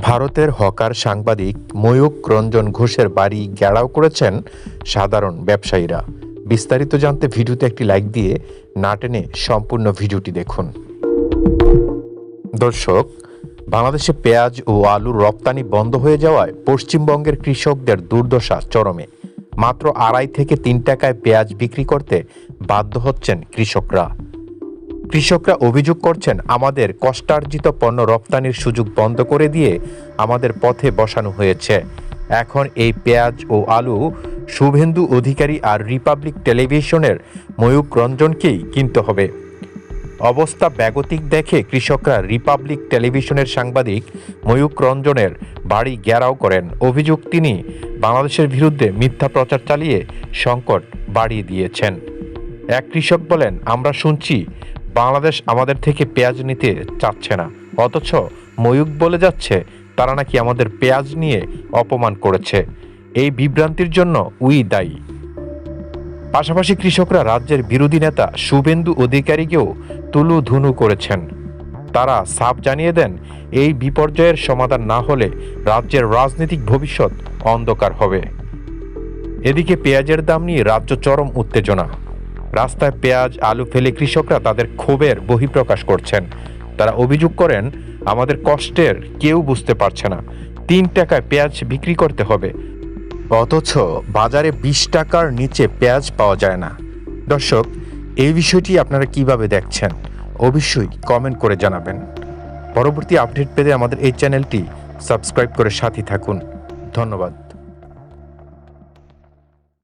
ভারতের হকার সাংবাদিক ময়ূক রঞ্জন ঘোষের বাড়ি ঘেরাও করেছেন সাধারণ ব্যবসায়ীরা। বিস্তারিত জানতে ভিডিওতে একটি লাইক দিয়ে না টেনে সম্পূর্ণ ভিডিওটি দেখুন। দর্শক, বাংলাদেশে পেঁয়াজ ও আলুর রপ্তানি বন্ধ হয়ে যাওয়ায় পশ্চিমবঙ্গের কৃষকদের দুর্দশা চরমে। মাত্র আড়াই থেকে তিন টাকায় পেঁয়াজ বিক্রি করতে বাধ্য হচ্ছেন কৃষকরা। কৃষকরা অভিযোগ করছেন, আমাদের কষ্টার্জিত পণ্য রপ্তানির সুযোগ বন্ধ করে দিয়ে আমাদের পথে বসানো হয়েছে। এখন এই পেঁয়াজ ও আলু শুভেন্দু অধিকারী আর রিপাবলিক টেলিভিশনের ময়ূক রঞ্জনকেই কিনতে হবে। অবস্থা ব্যাগতিক দেখে কৃষকরা রিপাবলিক টেলিভিশনের সাংবাদিক ময়ূক রঞ্জনের বাড়ি ঘেরাও করেন। অভিযোগ তিনি বাংলাদেশের বিরুদ্ধে মিথ্যা প্রচার চালিয়ে সংকট বাড়িয়ে দিয়েছেন। এক কৃষক বলেন, আমরা শুনছি, বাংলাদেশ আমাদের থেকে পেঁয়াজ নিতে চাচ্ছে না। অথচ ময়ূক বলে যাচ্ছে, তারা নাকি আমাদের পেঁয়াজ নিয়ে অপমান করেছে। এই বিভ্রান্তির জন্য উই দায়ী। পাশাপাশি কৃষকরা রাজ্যের বিরোধী নেতা শুভেন্দু অধিকারীকেও তুলু ধুনু করেছেন। তারা সাফ জানিয়ে দেন, এই বিপর্যয়ের সমাধান না হলে রাজ্যের রাজনৈতিক ভবিষ্যৎ অন্ধকার হবে। এদিকে পেঁয়াজের দাম নিয়ে রাজ্য চরম উত্তেজনা। রাস্তায় পেঁয়াজ, আলু ফেলে কৃষকরা তাদের ক্ষোভের বহিঃপ্রকাশ করছেন। তারা অভিযোগ করেন, আমাদের কষ্টের কেউ বুঝতে পারছে না। তিন টাকায় পেঁয়াজ বিক্রি করতে হবে। অথচ বাজারে বিশ টাকার নিচে পেঁয়াজ পাওয়া যায় না। দর্শক, এই বিষয়টি আপনারা কীভাবে দেখছেন? অবশ্যই কমেন্ট করে জানাবেন। পরবর্তী আপডেট পেতে আমাদের এই চ্যানেলটি সাবস্ক্রাইব করে সাথী থাকুন। ধন্যবাদ।